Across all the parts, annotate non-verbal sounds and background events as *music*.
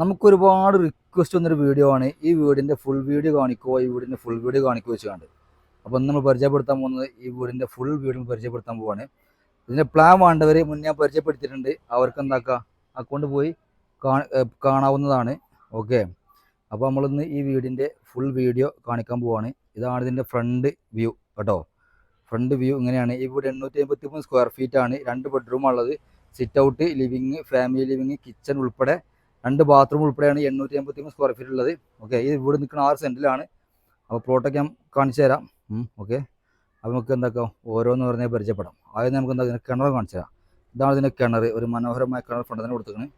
നമുക്കൊരുപാട് റിക്വസ്റ്റ് വന്നൊരു വീഡിയോ ആണ്. ഈ വീടിന്റെ ഫുൾ വീഡിയോ കാണിക്കുമോ ഈ വീടിന്റെ ഫുൾ വീഡിയോ കാണിക്കുമോ വെച്ച് കണ്ട് അപ്പോൾ നമ്മൾ പരിചയപ്പെടുത്താൻ പോകുന്നത് ഈ വീടിന്റെ ഫുൾ വീഡിയോ പരിചയപ്പെടുത്താൻ പോവാണ്. ഇതിന്റെ പ്ലാൻ വേണ്ടവർ മുന്നേ പരിചയപ്പെടുത്തിയിട്ടുണ്ട്. അവർക്ക് എന്താക്കുക അക്കൗണ്ട് പോയി കാണാവുന്നതാണ്. ഓക്കെ അപ്പോൾ നമ്മളിന്ന് ഈ വീടിന്റെ ഫുൾ വീഡിയോ കാണിക്കാൻ പോവാണ്. ഇതാണ് ഇതിന്റെ ഫ്രണ്ട് വ്യൂ കേട്ടോ. ഫ്രണ്ട് വ്യൂ ഇങ്ങനെയാണ്. ഈ വീട് എണ്ണൂറ്റി അമ്പത്തി മൂന്ന് സ്ക്വയർ ഫീറ്റ് ആണ്. രണ്ട് ബെഡ്റൂം ഉള്ളത്. Sit out living family living kitchen ഉൾപ്പെടെ രണ്ട് ബാത്റൂം ഉൾപ്പെടെയാണ് എണ്ണൂറ്റി അമ്പത്തി മൂന്ന് സ്ക്വയർ ഫീറ്റ് ഉള്ളത്. ഓക്കെ ഇത് വീട് നിൽക്കുന്ന ആറ് സെന്റിലാണ് അപ്പോൾ പ്ലോട്ടൊക്കെ ഞാൻ കാണിച്ചു തരാം. ഓക്കെ അപ്പോൾ നമുക്ക് എന്താക്കാം? ഓരോന്ന് പറഞ്ഞാൽ പരിചയപ്പെടാം. ആദ്യം നമുക്ക് എന്താ ഇതിന്റെ കിണർ കാണിച്ചു തരാം. ഇതാണ് ഇതിന്റെ കിണർ. ഒരു മനോഹരമായ കിണർ ഫ്രണ്ട് തന്നെ കൊടുത്തിരിക്കുന്നത്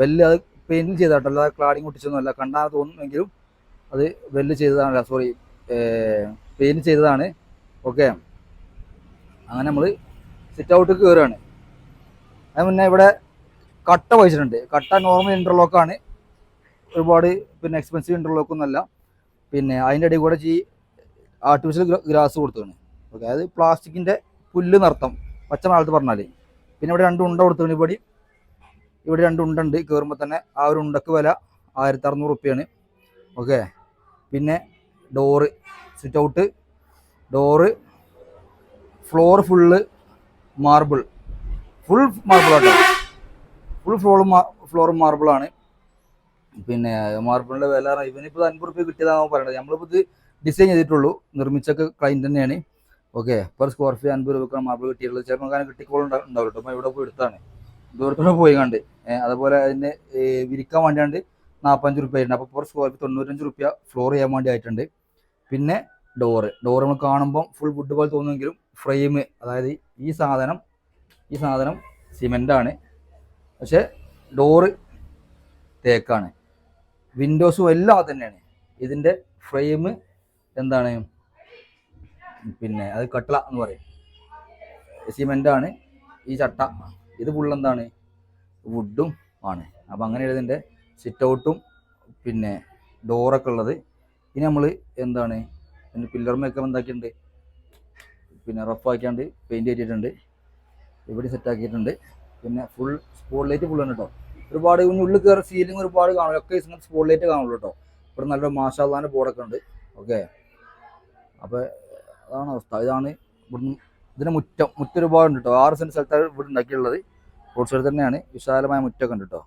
വലിയ അത് പെയിന്റിൽ ചെയ്താട്ടോ? അല്ലാതെ ക്ലാഡിങ് ഒട്ടിച്ചൊന്നുമല്ല. കണ്ടാൽ തോന്നുമെങ്കിലും അത് വെല്ല് ചെയ്തതാണ്. സോറി പെയിന്റ് ചെയ്തതാണ്. ഓക്കെ അങ്ങനെ നമ്മൾ സിറ്റ് ഔട്ട് കയറുകയാണ് അതിന് മുന്നേ ഇവിടെ കട്ട വഹിച്ചിട്ടുണ്ട് കട്ട നോർമൽ ഇന്റർലോക്കാണ് ഒരുപാട് പിന്നെ എക്സ്പെൻസീവ് ഇന്റർലോക്ക് ഒന്നല്ല പിന്നെ അതിന്റെ ഇടയിൽ കൂടെ ഈ ആർട്ടിഫിഷ്യൽ ഗ്രാസ് കൊടുത്തതാണ് ഓക്കെ അതായത് പ്ലാസ്റ്റിക്കിന്റെ പുല്ല് നർത്തം. പച്ച മാളത്ത് പറഞ്ഞാൽ പിന്നെ ഇവിടെ രണ്ട് ഉണ്ട കൊടുത്തതാണ് ഇവിടെ ഇവിടെ രണ്ട് ഉണ്ടുണ്ട് കയറുമ്പോൾ തന്നെ ആ ഒരു ഉണ്ടക്ക് വില ആയിരത്തി അറുന്നൂറ് റുപ്യാണ് ഓക്കെ പിന്നെ door sit out door floor full marble full marble ആട്ടോ. ഫുൾ ഫ്ലോർ ഫ്ലോറും മാർബിളാണ് പിന്നെ മാർബിളിന്റെ വില ഇവനിപ്പോൾ അൻപത് റുപ്യ കിട്ടിയതാണോ പറയുന്നത് നമ്മളിപ്പോൾ ഇത് ഡിസൈൻ ചെയ്തിട്ടുള്ളൂ. നിർമ്മിച്ചൊക്കെ ക്ലൈന്റ് തന്നെയാണ്. ഓക്കെ പെർ സ്ക്വയർ ഫീറ്റ് അൻപത് രൂപക്കാണ് മാർബിൾ കിട്ടിയുള്ളത് ചിലപ്പോൾ അങ്ങനെ കിട്ടിക്കോളും ഉണ്ടാവില്ല കേട്ടോ. ഇവിടെ പോയി എടുത്താണ്. ദൂരത്തോടെ പോയി കണ്ട്. അതുപോലെ അതിന് വിരിക്കാൻ വേണ്ടിയാണ്ട് നാൽപ്പഞ്ച് റുപ്യ ആയിട്ടുണ്ട്. അപ്പോൾ പെർ സ്ക്വയർ ഫീറ്റ് തൊണ്ണൂറ്റഞ്ച് റുപ്യ ഫ്ലോർ ചെയ്യാൻ വേണ്ടി ആയിട്ടുണ്ട്. പിന്നെ ഡോറ് ഡോറ് നമ്മൾ കാണുമ്പം ഫുൾ വുഡ് പോലെ തോന്നുമെങ്കിലും ഫ്രെയിം അതായത് ഈ സാധനം ഈ സാധനം സിമെന്റാണ് പക്ഷേ ഡോറ് തേക്കാണ്. വിൻഡോസും എല്ലാം തന്നെയാണ്. ഇതിന്റെ ഫ്രെയിം എന്താണ്? പിന്നെ അത് കട്ടള എന്ന് പറയും. സിമെന്റാണ് ഈ ചട്ട. ഇത് എന്താണ്? വുഡും ആണ്. അപ്പം അങ്ങനെ ഇതിന്റെ സിറ്റ് ഔട്ടും പിന്നെ ഡോറൊക്കെ ഉള്ളത്. ഇനി നമ്മൾ എന്താണ്? പിന്നെ പില്ലർമൊക്കെ എന്താക്കിയിട്ടുണ്ട്? പിന്നെ റഫാക്കിയാണ്ട് പെയിന്റ് കയറ്റിയിട്ടുണ്ട് ഇവിടെ സെറ്റ് ആക്കിയിട്ടുണ്ട്. പിന്നെ ഫുൾ സ്പോട്ട് ലൈറ്റ് ഫുൾ ആണ് കേട്ടോ ഒരുപാട് ഇനി ഉള്ളിൽ കയറി സീലിംഗ് ഒരുപാട് കാണും. ഒക്കെ സ്പോട്ട് ലൈറ്റ് കാണുള്ളൂ കേട്ടോ ഇവിടെ നല്ലൊരു മാഷാദാന്റെ ബോർഡൊക്കെ ഉണ്ട്. ഓക്കെ അപ്പോൾ അതാണ് അവസ്ഥ. ഇതാണ് ഇവിടുന്ന് ഇതിന് മുറ്റം. മുറ്റം ഒരുപാടുണ്ട് കേട്ടോ ആറ് സെന്റ് സ്ഥലത്താണ് ഇവിടെ ഉണ്ടാക്കിയുള്ളത് റോഡ് സൈഡ് തന്നെയാണ്. വിശാലമായ മുറ്റമൊക്കെ ഉണ്ട് കേട്ടോ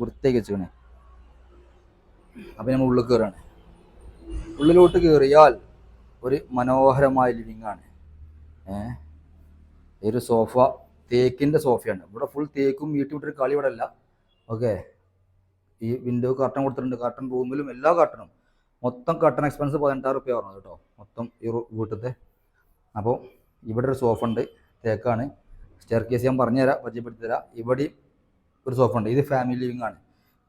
വൃത്തിയൊക്കെ വെച്ചിക്കണേ. അപ്പം നമ്മൾ ഉള്ളിൽ കയറുകയാണ് ഉള്ളിലോട്ട് കയറിയാൽ ഒരു മനോഹരമായ ലിവിങ് ആണ്. ഏഹ് ഒരു സോഫ തേക്കിന്റെ സോഫയാണ്. ഇവിടെ ഫുൾ തേക്കും വീട്ടിൽ വിട്ടൊരു കളി ഇവിടെ അല്ല ഓക്കെ ഈ വിൻഡോ കർട്ടൺ കൊടുത്തിട്ടുണ്ട്. കർട്ടൺ റൂമിലും എല്ലാ കർട്ടണും മൊത്തം കർട്ടൺ എക്സ്പെൻസ് പതിനെട്ടായിരം റുപ്യ പറഞ്ഞു കേട്ടോ. മൊത്തം ഈ വീട്ടിലത്തെ. അപ്പോൾ ഇവിടെ ഒരു സോഫ ഉണ്ട്. തേക്കാണ്. സ്റ്റെയർ കേസ് ഞാൻ പറഞ്ഞുതരാം. പരിചയപ്പെടുത്തി തരാം ഇവിടെ ഒരു സോഫ ഉണ്ട്. ഇത് ഫാമിലി ലിവിംഗ് ആണ്.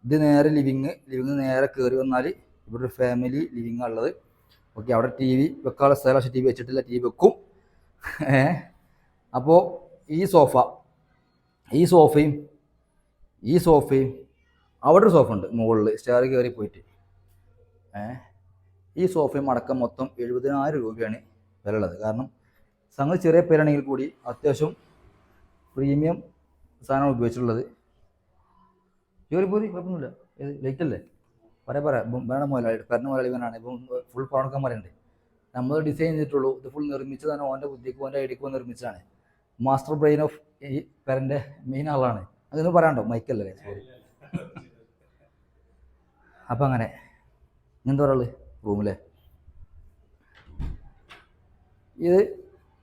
ഇത് നേരെ ലിവിങ് ലിവിങ് നേരെ കയറി വന്നാൽ ഇവിടെ ഒരു ഫാമിലി ലിവിങ് ഉള്ളത്. ഓക്കെ അവിടെ ടി വി വെക്കാനുള്ള സ്ഥലം. പക്ഷേ ടി വി വെച്ചിട്ടില്ല. ടി വി വെക്കും *laughs* അപ്പോൾ ഈ സോഫ ഈ സോഫയും ഈ സോഫയും അവിടെ ഒരു സോഫ ഉണ്ട് മുകളിൽ സ്റ്റെയർ കയറി പോയിട്ട്. ഈ സോഫയും അടക്കം മൊത്തം എഴുപതിനായിരം രൂപയാണ് വില ഉള്ളത് കാരണം സംഗതി ചെറിയ പേരാണെങ്കിൽ കൂടി അത്യാവശ്യം പ്രീമിയം സാധനം ഉപയോഗിച്ചിട്ടുള്ളത്. ജോലി പോരി കുഴപ്പമൊന്നുമില്ല. ഇത് ലൈറ്റ് അല്ലേ? പറയാ പറയാം. ഇപ്പം വേണം മുതലാളി പറഞ്ഞ മുതലാളി വേണമാണ് ഇപ്പം ഫുൾ പണക്കാൻ പറയണ്ടേ നമ്മൾ ഡിസൈൻ ചെയ്തിട്ടുള്ളൂ. ഇത് ഫുൾ നിർമ്മിച്ചതാണ് ഓന്റെ ബുദ്ധിക്ക് ഓന്റെ ഐഡിയക്ക് നിർമ്മിച്ചതാണ്. മാസ്റ്റർ ബ്രെയിൻ ഓഫ് ഈ പേരന്റെ മെയിൻ ആളാണ്. അതൊന്നും പറയാണ്ടോ? മൈക്കല്ലേ? സോറി അപ്പം അങ്ങനെ. എന്താ ഒരാൾ റൂമിലെ. ഇത്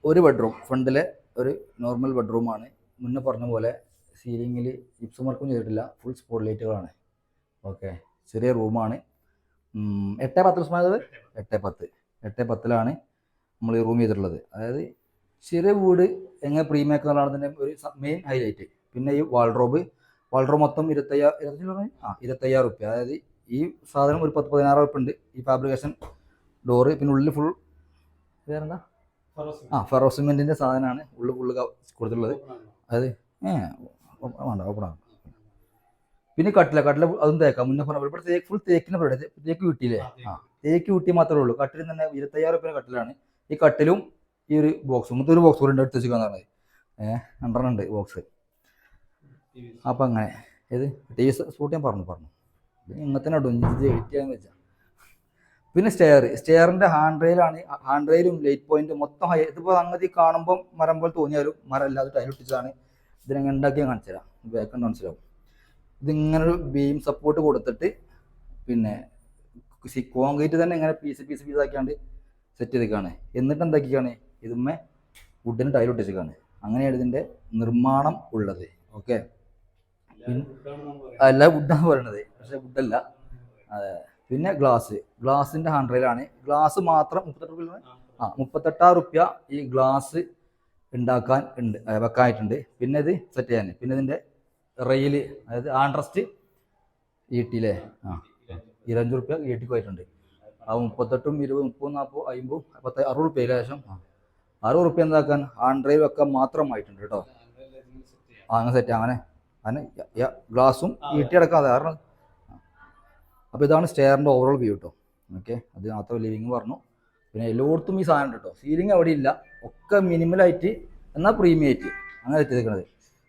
ഒരു ബെഡ്റൂം. ഫ്രണ്ടിലെ ഒരു നോർമൽ ബെഡ്റൂമാണ്. മുന്നേ പറഞ്ഞ പോലെ സീലിങ്ങിൽ ജിപ്സം വർക്കും ചെയ്തിട്ടില്ല. ഫുൾ സ്പോട്ട് ലൈറ്റുകളാണ്. ഓക്കെ. ചെറിയ റൂമാണ്. എട്ട് പത്ത് എട്ട് പത്ത്. എട്ട് പത്തിലാണ് നമ്മൾ ഈ റൂം ചെയ്തിട്ടുള്ളത്. അതായത് ചെറിയ വീട് എങ്ങനെ പ്രീമിയം എന്നുള്ളതിന്റെ ഒരു മെയിൻ ഹൈലൈറ്റ് പിന്നെ ഈ വാൾഡ്രോബ് വാൾഡ്രോബ് മൊത്തം ഇരുപത്തയ്യായിരം ഇരുപത്തഞ്ച് ആ ഇരുപത്തയ്യായിരം റുപ്യ അതായത് ഈ സാധനം ഒരു പത്ത് പതിനാറ് റുപ്യ ഉണ്ട് ഈ ഫാബ്രിക്കേഷൻ ഡോറ് പിന്നെ ഉള്ളിൽ ഫുൾ വേറെന്താ? ആ ഫെറോ സിമെന്റിന്റെ സാധനമാണ് ഉള്ളിൽ ഫുള്ള് കൊടുത്തിട്ടുള്ളത്. അത് ഏ വേണ്ട ഓപ്പണാ പിന്നെ കട്ടില കട്ടില അതും തേക്കാം. മുന്നേ പറഞ്ഞ ഇവിടെ തേക്ക് ഫുൾ തേക്കിന് പരിപാടി. തേക്ക് കിട്ടിയില്ലേ ആ തേക്ക്. കിട്ടി മാത്രമേ ഉള്ളൂ. കട്ടിലും തന്നെ ഇരുപത്തയ്യായിരം റുപ്യ കട്ടിലാണ്. ഈ കട്ടിലും ഈ ഒരു ബോക്സ് ഇങ്ങനത്തെ ഒരു ബോക്സ് കൂടെ എടുത്ത് വെച്ചിരിക്കാന്ന് പറഞ്ഞത്. ഏഹ് രണ്ടെണ്ണം ഉണ്ട് ബോക്സ് അപ്പം അങ്ങനെ. ഏത്? ടി വി സ്പോട്ട് ഞാൻ പറഞ്ഞു പറഞ്ഞു. ഇത് ഇങ്ങനത്തെ ഇടും എഡിറ്റ് ചെയ്യാൻ വെച്ചാൽ പിന്നെ സ്റ്റെയർ സ്റ്റെയറിന്റെ ഹാൻഡ് റെയിലാണ് ഹാൻഡ് റെയിലും ലൈറ്റ് പോയിന്റ് മൊത്തം ഹൈ ഇതിപ്പോൾ സംഗതി കാണുമ്പോൾ മരം പോലെ തോന്നിയാലും മരം അല്ലാതെ ടൈൽ ഒട്ടിച്ചതാണ് ഇതിനെങ്ങനെ ഉണ്ടാക്കി ഞാൻ കാണിച്ചു തരാം. ബാക്ക് മനസ്സിലാവും. ഇതിങ്ങനെ ഒരു ബീം സപ്പോർട്ട് കൊടുത്തിട്ട് പിന്നെ കോൺക്രീറ്റ് തന്നെ ഇങ്ങനെ പീസ് പീസ് പീസ് ആക്കിയാണ്ട് സെറ്റ് ചെയ്തേക്കാണ്. എന്നിട്ട് എന്താക്കിയാണ് ഇതുമ്മേ വുഡിന് ടൈൽ ഒട്ടിച്ചേക്കാണ് അങ്ങനെയാണ് ഇതിന്റെ നിർമ്മാണം ഉള്ളത്. ഓക്കെ അല്ല വുഡാണ് പറയണത്. പക്ഷേ വുഡല്ല പിന്നെ ഗ്ലാസ് ഗ്ലാസിന്റെ ഹൺഡ്രഡിലാണ് ഗ്ലാസ് മാത്രം മുപ്പത്തെട്ട് റുപ്യ ആ. മുപ്പത്തെട്ടായിരം റുപ്യ ഈ ഗ്ലാസ് ഉണ്ടാക്കാൻ ഉണ്ട് വെക്കാനായിട്ടുണ്ട്. പിന്നെ ഇത് സെറ്റ് ചെയ്യാൻ പിന്നെ ഇതിന്റെ റെയിൽ അതായത് ആൻഡ്രസ്റ്റ് ഈട്ടിയില്ലേ ആ. ഇരുപത്തഞ്ച് റുപ്യ ഈട്ടിക്ക് പോയിട്ടുണ്ട്. ആ മുപ്പത്തെട്ടും ഇരുപത് മുപ്പത് നാൽപ്പത് അമ്പതും പത്ത് അറുപത് റുപ്യ ഏകദേശം. ആ. അറുപത് റുപ്യ എന്താക്കാൻ? ഹാൻഡ് ഡ്രൈവ് ഒക്കെ മാത്രമായിട്ടുണ്ട് കേട്ടോ. ആ അങ്ങനെ സെറ്റ് അങ്ങനെ അങ്ങനെ ഗ്ലാസും ഈട്ടി അടക്കാതെ കാരണം അപ്പോൾ ഇതാണ് സ്റ്റെയറിന്റെ ഓവറോൾ വ്യൂ കേട്ടോ ഓക്കെ അത് മാത്രം ലിവിങ് പറഞ്ഞു. പിന്നെ എല്ലായിടത്തും ഈ സാധനം ഉണ്ട് കേട്ടോ സീലിംഗ് അവിടെ ഇല്ല. ഒക്കെ മിനിമലായിട്ട് എന്നാൽ പ്രീമിയായിട്ട് അങ്ങനെ എത്തിയിരിക്കുന്നത്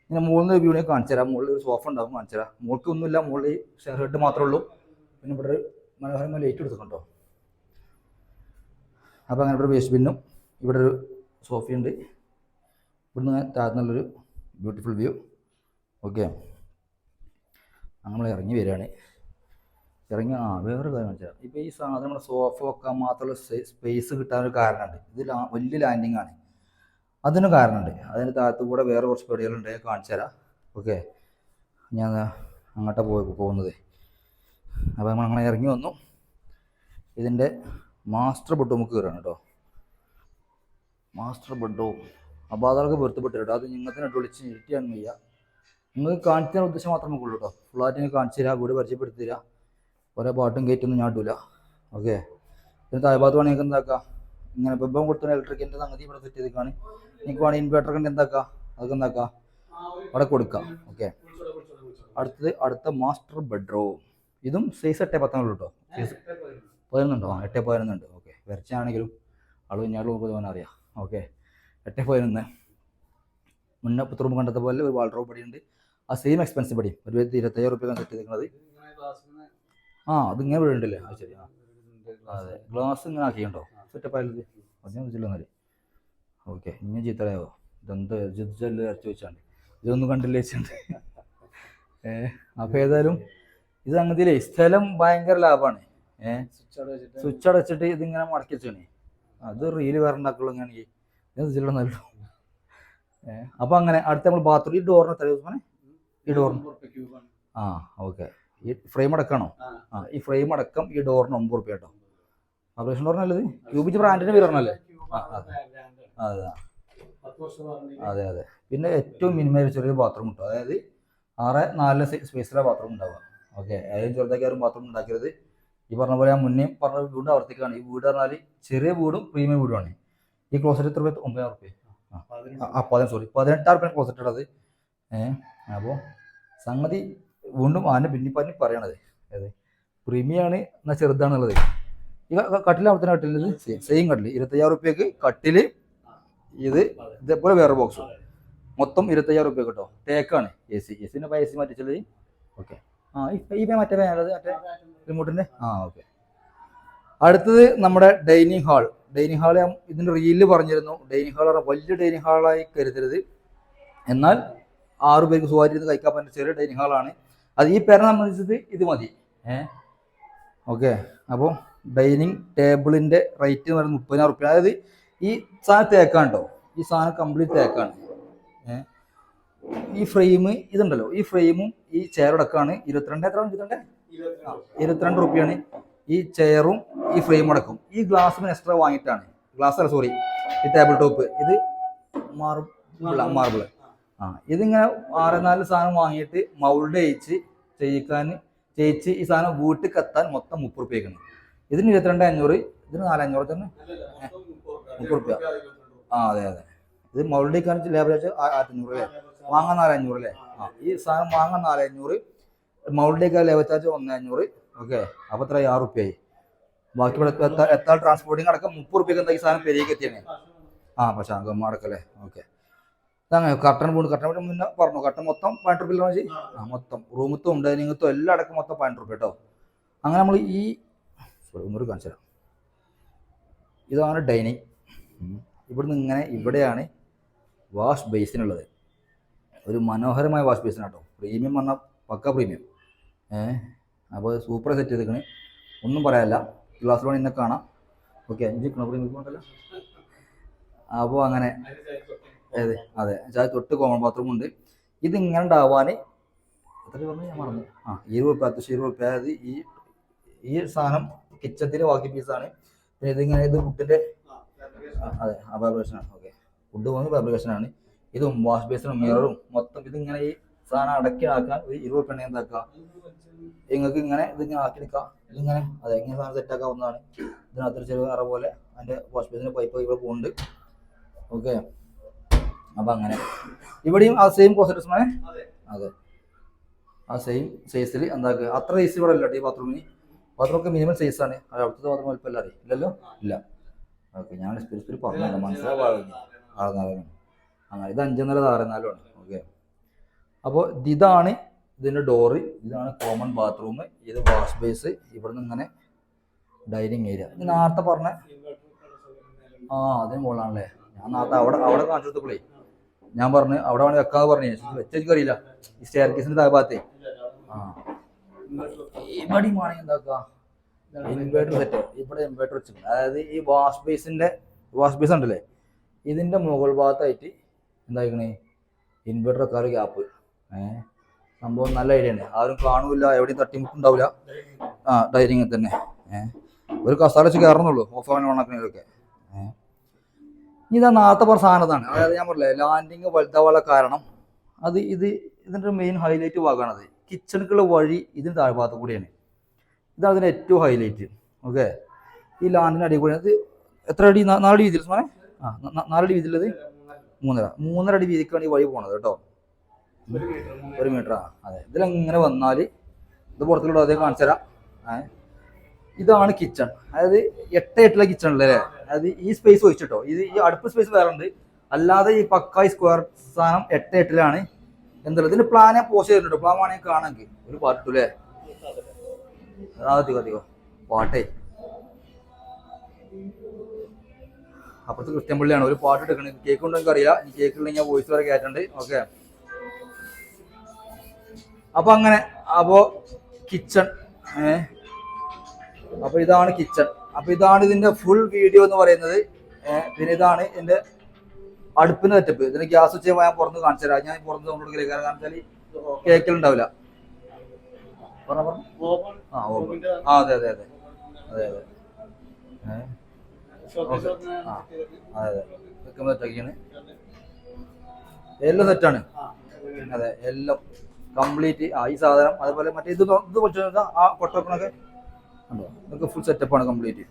ഇങ്ങനെ മുകളിൽ നിന്ന് വ്യൂവിനെ കാണിച്ചു തരാം. മുകളിൽ ഒരു സോഫ ഉണ്ടാവും കാണിച്ചു തരാം. മുകൾക്ക് ഒന്നുമില്ല. മുകളിൽ ഷെയർ ഹെഡ് മാത്രമേ ഉള്ളൂ. പിന്നെ ഇവിടെ ഒരു മനോഹരമായ ലൈറ്റ് എടുത്തിട്ടുണ്ടോ അപ്പോൾ അങ്ങനെ ഇവിടെ വേസ്റ്റ് ബിന്നും ഇവിടെ ഒരു സോഫയുണ്ട്. ഇവിടുന്ന് താഴ്ന്ന നല്ലൊരു ബ്യൂട്ടിഫുൾ വ്യൂ ഓക്കെ നമ്മൾ ഇറങ്ങി വരികയാണ്. ഇറങ്ങി ആ വേറൊരു കാര്യം വെച്ചാൽ ഇപ്പോൾ ഈ സാധനം നമ്മുടെ സോഫ വെക്കാൻ മാത്രമുള്ള സ്പേസ് കിട്ടാനൊരു കാരണമുണ്ട്. ഇത് വലിയ ലാൻഡിങ് ആണ്. അതിന് കാരണമുണ്ട്. അതിന് താഴത്തു കൂടെ വേറെ കുറച്ച് പേടികളുണ്ട് കാണിച്ചു തരാം. ഓക്കെ ഞാൻ അങ്ങോട്ടാണ് അങ്ങോട്ടാ പോയി പോകുന്നത്. അപ്പോൾ നമ്മൾ അങ്ങനെ ഇറങ്ങി വന്നു. ഇതിന്റെ മാസ്റ്റർ ബെഡ് നമുക്ക് കയറാണ് കേട്ടോ. മാസ്റ്റർ ബെഡോ അപ്പോൾ പൊരുത്തപ്പെട്ടിട്ടോ അത് കേട്ടോ അത് നിങ്ങൾക്കിനെ വിളിച്ച് ഇരുട്ടിയാൻ വയ്യ നിങ്ങൾക്ക് കാണിച്ചു തരാൻ ഉദ്ദേശം മാത്രമേ ഉള്ളൂ കേട്ടോ. ഫുള്ളായിട്ട് നിങ്ങൾ കാണിച്ചു തരാം വീട് പരിചയപ്പെടുത്തി തരാം. ഓരോ പാട്ടും കയറ്റൊന്നും ഞാൻ ഓക്കെ പിന്നെ താഴ്ഭാഗത്ത് വേണമെങ്കിൽ എന്താക്കാം? ഇങ്ങനെ ബെബം കൊടുത്ത ഇലക്ട്രിക്കിന്റെ സംഗതി ഇവിടെ സെറ്റ് ചെയ്തേക്കാണ് നിങ്ങൾക്ക് വേണമെങ്കിൽ ഇൻവേർട്ടർ കണ്ട് എന്താക്കാം? അതൊക്കെ എന്താക്കാം? അവിടെ കൊടുക്കാം. ഓക്കെ അടുത്തത് അടുത്ത മാസ്റ്റർ ബെഡ്റൂം. ഇതും സൈസ് എട്ടേ പത്താണുള്ളൂ കേട്ടോ. സൈസ് പതിനൊന്നുണ്ടോ? ആ എട്ടേ പതിനൊന്നുണ്ട്. ഓക്കെ വരച്ചാണെങ്കിലും അളവ് ഞാൻ പോകാൻ അറിയാം. ഓക്കെ. എട്ട് പതിനൊന്ന് മുന്നേ പത്ത് റൂം കണ്ടത്തെ പോലെ ഒരു വാൾഡ്രോബ് പടിയുണ്ട് ആ സെയിം എക്സ്പെൻസ് പടി ഒരു ഇരുപത്തയ്യായിരം റുപ്യ സെറ്റ് ചെയ്തിരിക്കുന്നത്. ആ അതിങ്ങനെ വീടുണ്ടല്ലേ ആ ശരി. ആ. അതെ. ഗ്ലാസ് ഇങ്ങനെ ആക്കിയുണ്ടോ സെറ്റപ്പ് ആയത് അതിനെ വെച്ചില്ലെന്നാൽ ഓക്കെ. ഇങ്ങനെ ചീത്തറയാവോ ഇതെന്ത്? ജിജ്ജൽ ഇറച്ചി വെച്ചാണ്ട്. ഇതൊന്നും കണ്ടില്ല വെച്ചുണ്ട്? ഏ അപ്പോൾ ഏതായാലും ഇത് അങ്ങനത്തെ സ്ഥലം ഭയങ്കര ലാഭമാണ് ഏഹ് സ്വിച്ച് അടച്ചിട്ട് ഇതിങ്ങനെ മടക്കി വെച്ചാണ് അത് റീൽ വേറെ ഉണ്ടാക്കുള്ളൂ ഇങ്ങനെയാണെങ്കിൽ ഇത് വെച്ചിട്ടുണ്ടല്ലോ ഏ അപ്പോൾ അങ്ങനെ അടുത്ത നമ്മൾ ബാത്റൂം ഈ ഡോറിന് എത്ര ദിവസം ഈ ഡോറിന് ആ ഓക്കെ ഈ ഫ്രെയിം അടക്കണോ? ആ. ഈ ഫ്രെയിം അടക്കം ഈ ഡോറിന് ഒമ്പത് റുപ്യ കേട്ടോ. ഓപ്പറേഷൻ ഡോറിന് നല്ലത്? ക്യൂബിച്ച് ബ്രാൻഡിന്റെ പേര് പറഞ്ഞല്ലേ ആ, അതെ. അതെ അതെ. അതെ പിന്നെ ഏറ്റവും മിനിമം ചെറിയ ബാത്റൂം കിട്ടും അതായത് ആറ് നാല് സ്പേസിലെ ബാത്റൂം ഉണ്ടാവുക. ഓക്കെ അതിൽ ചെറുതാക്കി ആരും ബാത്റൂം ഉണ്ടാക്കരുത്. ഈ പറഞ്ഞ പോലെ ഞാൻ മുന്നേ പറഞ്ഞ വീണ്ടും ആവർത്തിക്കുകയാണ്. ഈ വീട് പറഞ്ഞാൽ ചെറിയ വീടും പ്രീമിയം വീടുമാണ്. ഈ ക്ലോസറ്റ് എത്ര രൂപ ഒമ്പതിനായിരം റുപ്യ ആ പതിനെട്ട്. സോറി പതിനെട്ടായിരം റുപ്യ ക്ലോസറ്റ് ഉള്ളത് ഏഹ് അപ്പോൾ സംഗതി വീണ്ടും ആനെ പിന്നെ പറഞ്ഞ് പറയണത്. അതെ പ്രീമിയാണ് എന്നാൽ ചെറുതാണുള്ളത് ഈ കട്ടിൽ അവിടെ തന്നെ കട്ടിൽ സെയിം കട്ടിൽ ഇരുപത്തയ്യായിരം റുപ്യക്ക് കട്ടിൽ ഇത് ഇതേപോലെ വേറെ ബോക്സ് മൊത്തം ഇരുപത്തയ്യായിരം റുപ്യ കേട്ടോ തേക്കാണ്. എ സി എ സിന്റെ പൈസ മാറ്റിച്ചത്. ഓക്കെ. ആ ഈ ഈ പേ മറ്റേ പേനത് മറ്റേ റിമോട്ടിന്റെ ആ ഓക്കെ അടുത്തത് നമ്മുടെ ഡൈനിങ് ഹാൾ ഡൈനിങ് ഹാൾ ഇതിന്റെ റീലിൽ പറഞ്ഞിരുന്നു. ഡൈനിങ് ഹാൾ വലിയ ഡൈനിങ് ഹാളായി കരുതരുത്. എന്നാൽ ആറ് പേർക്ക് സുഖമായിട്ട് കഴിക്കാൻ പറ്റുന്ന ചെറിയ ഡൈനിങ് ഹാളാണ് അത് ഈ പേരെ സംബന്ധിച്ചത് ഇത് മതി. ഏ? ഓക്കെ അപ്പോൾ ഡൈനിങ് ടേബിളിന്റെ റേറ്റ് എന്ന് പറയുന്നത് മുപ്പതിനായിരം റുപ്യ. അതായത് ഈ സാധനം തേക്കാണ്ടോ ഈ സാധനം കംപ്ലീറ്റ് തേക്കാണ് ഈ ഫ്രെയിം ഇതുണ്ടല്ലോ. ഈ ഫ്രെയിമും ഈ ചെയറടക്കമാണ് ഇരുപത്തിരണ്ട് എത്ര ഇരുപത്തിരണ്ട്. ഇരുപത്തിരണ്ട് റുപ്യാണ് ഈ ചെയറും ഈ ഫ്രെയിം അടക്കം. ഈ ഗ്ലാസ്സിന് എക്സ്ട്രാ വാങ്ങിയിട്ടാണ്. ഗ്ലാസ് അല്ല സോറി ഈ ടേബിൾ ടോപ്പ് ഇത് മാർബിൾ മാർബിൾ ആ ഇതിങ്ങനെ ആറ് നാല് സാധനം വാങ്ങിയിട്ട് മൗൾഡ് അയച്ച് ചെയ്യിക്കാൻ ചെയ്യിച്ച് ഈ സാധനം വീട്ടിൽ കത്താൻ മൊത്തം മുപ്പത് റുപ്യക്കാണ് ഇതിന് ഇരുപത്തിരണ്ട് അഞ്ഞൂറ് ഇതിന് നാലഞ്ഞൂറ് തന്നെ മുപ്പത് റുപ്യ ആ അതെ അതെ. ഇത് മൗൾഡ് ചെയ്യിക്കാൻ ലേബർ ചാർജ് ആയിരത്തി അഞ്ഞൂറ് അല്ലേ? വാങ്ങാൻ നാലഞ്ഞൂറ് അല്ലേ? ആ ഈ സാധനം വാങ്ങാൻ നാലഞ്ഞൂറ് മൗളിലേക്ക് ചാർജ് ഒന്ന് അഞ്ഞൂറ് ഓക്കെ അപ്പോൾ എത്ര ആറ് റുപ്യായി ബാക്കി ഇവിടെ എത്താ- എത്താൻ ട്രാൻസ്പോർട്ടിങ് അടക്കം മുപ്പത് റുപ്യക്ക് എന്താ ഈ സാധനം പെരിയേക്ക് എത്തിയാണ് ആ പക്ഷേ അങ്ങനെ അടക്കല്ലേ? ഓക്കെ അങ്ങനെ കട്ടൻ പോണ്ട് കട്ടൻ പോയിട്ട് മുന്നേ പറഞ്ഞു? കട്ടൻ മൊത്തം പതിനെട്ട് റുപ്യ ആ മൊത്തം. റൂമത്തും ഉണ്ട് നിങ്ങൾക്കും എല്ലാം അടക്കം മൊത്തം പതിനെട്ട് റുപ്യ കേട്ടോ. അങ്ങനെ നമ്മൾ ഈ സോറി ഒന്നൂടി കാണിച്ചു തരാം. ഇതാണ് ഡൈനിങ് ഇവിടുന്ന് ഇങ്ങനെ ഇവിടെയാണ് വാഷ് ബേസിനുള്ളത് ഒരു മനോഹരമായ വാഷ് ബേസിൻ കേട്ടോ പ്രീമിയം പറഞ്ഞാൽ പക്ക പ്രീമിയം. അപ്പോൾ സൂപ്പർ സെറ്റ് ചെയ്തേക്കണേ. ഒന്നും പറയാനില്ല. ഗ്ലാസ്സിലോട് ഇന്നെ കാണാം. ഓക്കെ അഞ്ച് പ്രീമിയം ഉണ്ടല്ലോ? അപ്പോൾ അങ്ങനെ. അതെ അതെ. ചായ തൊട്ട് കോമൺ ബാത്റൂം ഉണ്ട്. ഇത് ഇങ്ങനെ ഉണ്ടാവാൻ എത്ര പറഞ്ഞു? ഞാൻ മറന്നു. ആ ഇരുപത് റുപ്യ അത്യാവശ്യം ഇരുപത് റുപ്യ. അതായത് ഈ ഈ സാധനം കിച്ചത്തിന്റെ ബാക്കി പീസാണ് പിന്നെ ഇതിങ്ങനെ ഇത് ഫുഡിന്റെ അതെ ആ ഫാബ്രിക്കേഷനാണ് ഓക്കെ. ഫുഡ് പോകുന്ന ഫാബ്രിക്കേഷനാണ് ഇതും വാഷ് ബേസിനും മിററും മൊത്തം ഇതിങ്ങനെ ഈ സാധനം അടക്കി ആക്കാൻ ഒരു ഇരുപത് പെണ്ണ എന്താക്കുക? നിങ്ങൾക്ക് ഇങ്ങനെ ഇതിങ്ങനെ ആക്കി എടുക്കാം ഇതിങ്ങനെ അതെ ഇങ്ങനെ സാധനം സെറ്റാക്കാവുന്നതാണ് ഇതിനകത്തൊരു ചെറിയ അറ പോലെ അതിന്റെ വാഷ് ബേസിന്റെ പൈപ്പ് ഇവിടെ പോകുന്നുണ്ട്. ഓക്കെ അപ്പം അങ്ങനെ. ഇവിടെയും ആ സെയിം കോസറ്റസ് മനെ അതെ. ആ സെയിം സൈസിൽ എന്താക്കുക? അത്ര സൈസ് ഇവിടെ അല്ല ഈ ബാത്റൂമിന് ബാത്റൂമൊക്കെ മിനിമം സൈസാണ് അത് അവിടുത്തെ ബാത്റൂം വലിപ്പമല്ല അല്ല ഇല്ലല്ലോ? ഇല്ല. ഓക്കെ ഞാൻ എക്സ്പീരിയൻസ് പറഞ്ഞു മനസ്സിലാവും ആറുനാലും അങ്ങനെ. ഇത് അഞ്ചെന്നര ആറുനാലുമാണ് ഓക്കെ അപ്പോൾ ഇതാണ് ഇതിന്റെ ഡോറ് ഇതാണ് കോമൺ ബാത്റൂം ഇത് വാഷ് ബേസ് ഇവിടുന്ന് ഇങ്ങനെ ഡൈനിങ് ഏരിയ ഇത് നേരത്തെ പറഞ്ഞ ആ അതിന് മുകളിലാണല്ലേ? ഞാൻ നേരത്തെ അവിടെ അവിടെ കാണിച്ചു കൊടുത്തപ്പോഴേ ഞാൻ പറഞ്ഞു അവിടെ വേണമെങ്കിൽ വെക്കാന്ന് പറഞ്ഞു. വെച്ചെനിക്ക് അറിയില്ല. ഈ സ്റ്റെയർ കേസിന്റെ താഴ്ഭാഗത്തെ. ആ. ഇവിടെ വേണമെങ്കിൽ എന്താക്കുക? ഇൻവേർട്ടർ സെറ്റ് ഇവിടെ ഇൻവേർട്ടർ വെച്ചിട്ടുണ്ട്. അതായത് ഈ വാഷ് ബേസിന്റെ വാഷ് ബേസ് ഉണ്ടല്ലേ? ഇതിന്റെ മുകൾ ഭാഗത്തായിട്ട് എന്തായിക്കണേ? ഇൻവേർട്ടർ ഒരു ഗ്യാപ്പ് ഏഹ് സംഭവം നല്ല ഐഡിയ ആണ് ആരും കാണൂല എവിടെയും തട്ടിമുട്ടുണ്ടാവില്ല ആ ഡൈനിങ്ങിൽ തന്നെ. ഏഹ് ഒരു കസാല വെച്ച് കയറുന്നുള്ളൂ ഓഫ് ആവാൻ ഉണക്കുന്നതൊക്കെ ഏഹ് ഇതാ നാളത്തെ പറഞ്ഞ സാധനത്താണ് അതായത് ഞാൻ പറഞ്ഞില്ലേ ലാൻഡിങ് വലുതാവാനുള്ള കാരണം അത് ഇത് ഇതിന്റെ മെയിൻ ഹൈലൈറ്റ് ഭാഗമാണത്. കിച്ചണിക്കുള്ള വഴി ഇതിന് താഴ്ഭാഗത്ത് കൂടിയാണ്. ഇതാണ് അതിന്റെ ഏറ്റവും ഹൈലൈറ്റ് ഓക്കെ? ഈ ലാൻഡിന് അടി കൂടി ഇത് എത്ര അടി? നാലടി നാല് വീതിയിൽ ആ നാലടി വീതിയിലുള്ളത് മൂന്നര. മൂന്നര അടി വീതിക്കാണ് ഈ വഴി പോണത് കേട്ടോ. ഒരു മീറ്റർ. ആ അതെ. ഇതിലെങ്ങനെ വന്നാൽ ഇത് പുറത്തുള്ള അതേ കാണിച്ചു തരാം. ഇതാണ് കിച്ചൺ അതായത് എട്ട് എട്ടിലെ കിച്ചൺ അല്ലേ അതായത് ഈ സ്പേസ് ഒഴിച്ചിട്ടോ. ഇത് ഈ അടുപ്പ് സ്പേസ് വേറെ ഉണ്ട്. അല്ലാതെ ഈ പക്കായി സ്ക്വയർ സ്ഥാനം എട്ട് എട്ടിലാണ് എന്തുള്ളത് ഇതിന്റെ ഞാൻ പോസ്റ്റ് ചെയ്തിട്ടുണ്ട് പ്ലാൻ വേണമെങ്കിൽ കാണാമെങ്കിൽ. ഒരു പാട്ടു അല്ലേ? അധികം അധികം. പാട്ടേ. അപ്പുറത്ത് ക്രിസ്ത്യൻ പള്ളിയാണ്. ഒരു പാട്ട് എടുക്കണത് കേക്ക് ഉണ്ടോ എനിക്ക് അറിയില്ല ഈ കേക്ക് ഉണ്ടെങ്കിൽ ഞാൻ വോയിസ് വരെ കയറ്റുണ്ട് ഓക്കെ അപ്പൊ അങ്ങനെ അപ്പോ കിച്ചൺ ഏഹ് അപ്പൊ ഇതാണ് കിച്ചൺ അപ്പൊ ഇതാണ് ഇതിന്റെ ഫുൾ വീഡിയോ എന്ന് പറയുന്നത്. പിന്നെ ഇതാണ് എന്റെ അടുപ്പിന് സെറ്റപ്പ് ഇതിന് ഗ്യാസ് വെച്ച് ഞാൻ പുറത്ത് കാണിച്ചു തരാം. ഞാൻ പുറത്ത് കൊണ്ടുകൊടുക്കില്ല കാരണം വെച്ചാൽ കേക്കൽ ഉണ്ടാവില്ല. ആ അതെ അതെ അതെ. അതെ അതെ. അതെ. അതെ വെക്കുമ്പോൾ സെറ്റാക്കിയാണ് എല്ലാം സെറ്റാണ് അതെ എല്ലാം കംപ്ലീറ്റ് ആ ഈ സാധനം അതുപോലെ മറ്റേ ഇത് ഇത് കുറച്ച് നോക്കാം ആ കൊട്ടക്കണൊക്കെ ഉണ്ടോ? ഇതൊക്കെ ഫുൾ സെറ്റപ്പാണ് കംപ്ലീറ്റ്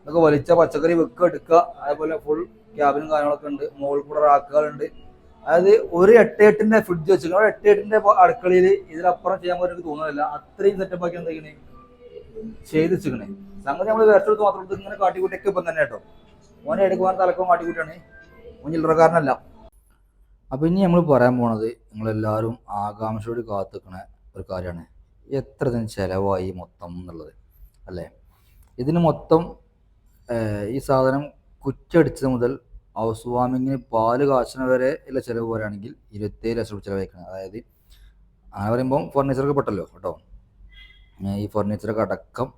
ഇതൊക്കെ വലിച്ച പച്ചക്കറി വെക്കുക എടുക്കുക. അതേപോലെ ഫുൾ ക്യാബിനും കാര്യങ്ങളൊക്കെ ഉണ്ട്. മുകളിൽ കൂടെ റാക്കുകളുണ്ട് അതായത് ഒരു എട്ട് എട്ടിന്റെ ഫ്രിഡ്ജ് വെച്ചിട്ടുണ്ട് എട്ട് എട്ടിന്റെ അടുക്കളയിൽ ഇതിലപ്പുറം ചെയ്യാൻ പറ്റും തോന്നുന്നില്ല. അത്രയും സെറ്റപ്പ് ആക്കി എന്തെങ്കിലും ചെയ്ത് വെച്ചിക്കണേ സംഗതി നമ്മൾ വേറെ എടുത്ത് മാത്രം ഇങ്ങനെ കാട്ടിക്കൂട്ടിയൊക്കെ ഇപ്പം തന്നെ കേട്ടോ. ഓനെ എടുക്കുവാൻ തലക്കം കാട്ടിക്കൂട്ടാണ്. ഓൻ ചില്ലറക്കാരനല്ല. അപ്പൊ ഇനി നമ്മൾ പറയാൻ പോണത് നിങ്ങളെല്ലാവരും ആകാംക്ഷയോട് കാത്തുക്കണ ഒരു കാര്യമാണ്. എത്ര ഇതിന് ചിലവായി മൊത്തം എന്നുള്ളത്. അല്ലേ? ഇതിന് മൊത്തം ഈ സാധനം കുറ്റടിച്ചത് മുതൽ ഹൗസ് വാമിങ്ങിന് പാൽ കാച്ചണ വരെ ഉള്ള ചിലവ് പറയുകയാണെങ്കിൽ ഇരുപത്തേഴ് ലക്ഷം ചിലവഴിക്കണം. അതായത് അങ്ങനെ പറയുമ്പോൾ ഫർണിച്ചറൊക്കെ പെട്ടല്ലോ കേട്ടോ. ഈ ഫർണിച്ചറൊക്കെ അടക്കം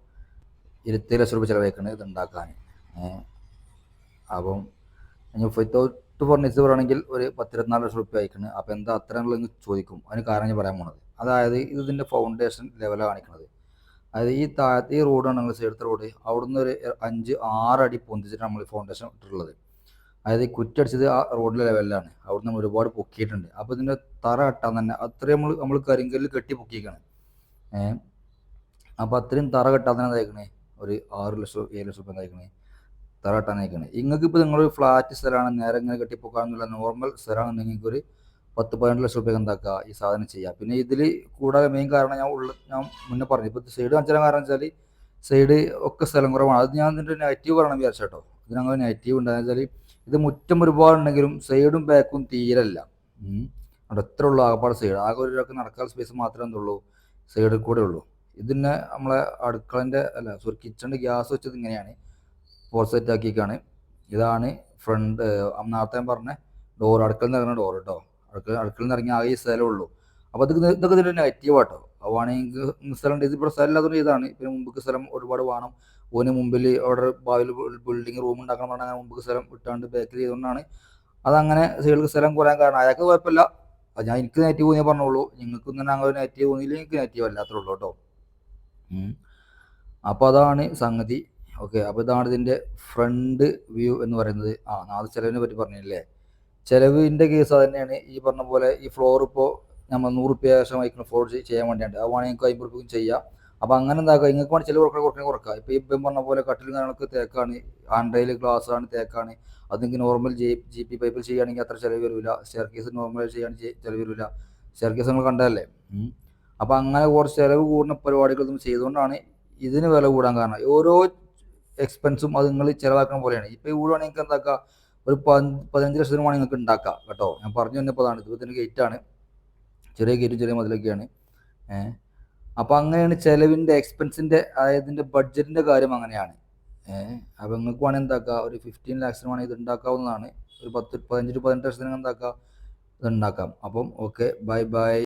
ഇരുപത്തി ലക്ഷം രൂപ ചിലവഴിക്കണം ഇത് ഉണ്ടാക്കാൻ അപ്പം വിത്തൗട്ട് ഫർണിച്ചർ പറയുകയാണെങ്കിൽ ഒരു പത്തിരുപത്തിനാല് ലക്ഷം രൂപ അയക്കുന്നത് അപ്പോൾ എന്താ അത്രയുള്ളതെന്ന് ചോദിക്കും. അതിന് കാരണം ഞാൻ പറയാൻ പോണത്. അതായത് ഇത് ഇതിന്റെ ഫൗണ്ടേഷൻ ലെവലാണ് കാണിക്കുന്നത് അതായത് ഈ താഴത്തെ ഈ റോഡാണ് നമ്മൾ സൈഡത്തെ റോഡ് അവിടുന്ന് ഒരു അഞ്ച് ആറ് അടി പൊന്തിച്ചിട്ട് നമ്മൾ ഫൗണ്ടേഷൻ ഇട്ടിട്ടുള്ളത്. അതായത് ഈ കുറ്റടിച്ചത് ആ റോഡിലെ ലെവലിലാണ് അവിടുന്ന് നമ്മൾ ഒരുപാട് പൊക്കിയിട്ടുണ്ട്. അപ്പോൾ ഇതിന്റെ തറ കെട്ടാൻ തന്നെ അത്രയും നമ്മൾ നമ്മൾ കരിങ്കല്ലിൽ കെട്ടി പൊക്കിയേക്കാണ് ഏഹ് അപ്പോൾ അത്രയും തറ കെട്ടാൻ തന്നെ എന്തായിക്കണേ ഒരു ആറ് ലക്ഷം ഏഴ് ലക്ഷം രൂപ തയ്ക്കണേ. തറ കെട്ടാൻ തയ്ക്കണേ. നിങ്ങൾക്ക് ഇപ്പോൾ നിങ്ങളൊരു ഫ്ലാറ്റ് സ്ഥലമാണ് നേരെ ഇങ്ങനെ കെട്ടിപ്പോക്കാന്നുള്ള നോർമൽ സ്ഥലമാണ് നിങ്ങൾക്ക് ഒരു പത്ത് പതിനെട്ട് ലക്ഷം രൂപയ്ക്ക് എന്താക്കുക? ഈ സാധനം ചെയ്യുക പിന്നെ ഇതിൽ കൂടാതെ മെയിൻ കാരണം ഞാൻ ഉള്ള ഞാൻ മുന്നേ പറഞ്ഞു ഇപ്പോൾ സൈഡ് കാണിച്ചാൽ കാരണം വെച്ചാൽ സൈഡ് ഒക്കെ സ്ഥലം കുറവാണ്. അത് ഞാൻ ഇതിന്റെ നെഗറ്റീവ് പറയണം വിചാരിച്ചു കേട്ടോ ഇതിനങ്ങനെ നെഗറ്റീവ് ഉണ്ടായെന്ന് വെച്ചാൽ ഇത് മുറ്റം ഒരുപാടുണ്ടെങ്കിലും സൈഡും ബാക്കും തീരല്ല. അവിടെ എത്ര ഉള്ളൂ? ആകപ്പാട് സൈഡ് ആകെ ഒരു നടക്കാൻ സ്പേസ് മാത്രമേ എന്തുള്ളൂ? സൈഡിൽ കൂടെ ഉള്ളൂ. ഇതിന് നമ്മളെ അടുക്കളന്റെ അല്ല സോറി കിച്ചണിന്റെ ഗ്യാസ് വെച്ചത് ഇങ്ങനെയാണ്. ഫോർ സെറ്റ് ആക്കിയേക്കാണ്. ഇതാണ് ഫ്രണ്ട് നേരത്തെ പറഞ്ഞ ഡോർ അടുക്കളയിൽ നിന്ന് ഇറങ്ങുന്ന ഡോർ കേട്ടോ അടുക്കള അടുക്കളയിൽ നിന്ന് ഇറങ്ങി ആകെ സ്ഥലമേ ഉള്ളൂ. അപ്പോൾ അത് ഇതൊക്കെ ഇതിന്റെ നെഗറ്റീവ് ആട്ടോ. അവാണെങ്കിൽ സ്ഥലം ഉണ്ട്. ഇതിപ്പോൾ സ്ഥലം ഇല്ലാത്തതുകൊണ്ട് ഇതാണ്. പിന്നെ മുമ്പ് സ്ഥലം ഒരുപാട് വേണം. ഓന് മുമ്പിൽ അവിടെ ഭാവിയിൽ ബിൽഡിംഗ് റൂം ഉണ്ടാക്കണം പറഞ്ഞാൽ മുമ്പ് സ്ഥലം ഇട്ടാണ്ട് ബേക്കൽ ചെയ്തുകൊണ്ടാണ് അതങ്ങനെ സ്ത്രീകൾക്ക് സ്ഥലം കുറയാൻ കാരണം. അയാൾക്ക് കുഴപ്പമില്ല. ഞാൻ എനിക്ക് നെഗറ്റീവ് തോന്നിയേ പറഞ്ഞോളൂ നിങ്ങൾക്ക് തന്നെ അങ്ങനെ നെഗറ്റീവ് തോന്നിയില്ല എനിക്ക് നെഗറ്റീവ് അല്ലാത്തേ ഉള്ളൂ കേട്ടോ. അപ്പോൾ അതാണ് സംഗതി. ഓക്കെ അപ്പോൾ ഇതാണ് ഇതിന്റെ ഫ്രണ്ട് വ്യൂ എന്ന് പറയുന്നത്. ആ നാല് ചിലവിനെ പറ്റി പറഞ്ഞില്ലേ? ചിലവിന്റെ കേസ് തന്നെയാണ് ഈ പറഞ്ഞ പോലെ ഈ ഫ്ലോർ ഇപ്പോൾ നമ്മൾ നൂറ് റുപ്യ ശേഷം വഹിക്കുന്ന ഫ്ലോർ ചെയ്യാൻ വേണ്ടിയാണ് അത് വേണമെങ്കിൽ നിങ്ങൾക്ക് അമ്പത് റുപ്യക്കും ചെയ്യാം. അപ്പോൾ അങ്ങനെ എന്താക്കുക നിങ്ങൾക്ക് വേണം ചിലവ് കുറയ്ക്കാൻ കുറയ്ക്കാൻ കുറക്കുക ഇപ്പോൾ ഇപ്പം പറഞ്ഞ പോലെ കട്ടിലും കാര്യങ്ങളൊക്കെ തേക്കാണ്. ആൻഡ്രയിൽ ഗ്ലാസ്സാണ് തേക്കാണ്. അത് നിങ്ങൾക്ക് നോർമൽ ജി ജി പി പൈപ്പിൽ ചെയ്യുകയാണെങ്കിൽ അത്ര ചിലവ് വരില്ല സ്റ്റെയർ കേസ് നോർമൽ ചെയ്യുകയാണെങ്കിൽ ചിലവ് വരില്ല സ്റ്റെയർ കേസ് നിങ്ങൾ കണ്ടതല്ലേ. അപ്പോൾ അങ്ങനെ കുറച്ച് ചിലവ് കൂടുന്ന പരിപാടികളൊന്നും ചെയ്തുകൊണ്ടാണ് ഇതിന് വില കൂടാൻ കാരണം. ഓരോ എക്സ്പെൻസും അത് നിങ്ങൾ ചിലവാക്കുന്ന പോലെയാണ്. ഇപ്പോൾ വീടാണെങ്കിൽ നിങ്ങൾക്ക് എന്താക്കുക ഒരു പതിനഞ്ച് ലക്ഷത്തിന് വേണമെങ്കിൽ നിങ്ങൾക്ക് ഉണ്ടാക്കാം കേട്ടോ. ഞാൻ പറഞ്ഞു തന്നപ്പോൾ അതാണ്. ഇതിന്റെ ഗേറ്റാണ് ചെറിയ ഗേറ്റും ചെറിയ മതിലൊക്കെയാണ്. ഏഹ് അപ്പോൾ അങ്ങനെയാണ് ചിലവിന്റെ എക്സ്പെൻസിന്റെ അതായത് ഇതിന്റെ ബഡ്ജറ്റിന്റെ കാര്യം അങ്ങനെയാണ്. ഏഹ് അപ്പോൾ നിങ്ങൾക്ക് വേണമെങ്കിൽ എന്താക്കുക ഒരു ഫിഫ്റ്റീൻ ലാക്സിന് വേണമെങ്കിൽ ഇത് ഉണ്ടാക്കാവുന്നതാണ്. ഒരു പത്ത് പതിനഞ്ച് ടു പതിനെട്ട് ലക്ഷത്തിന് എന്താക്കാം? ഇത് ഉണ്ടാക്കാം. അപ്പം ഓക്കെ ബൈ ബൈ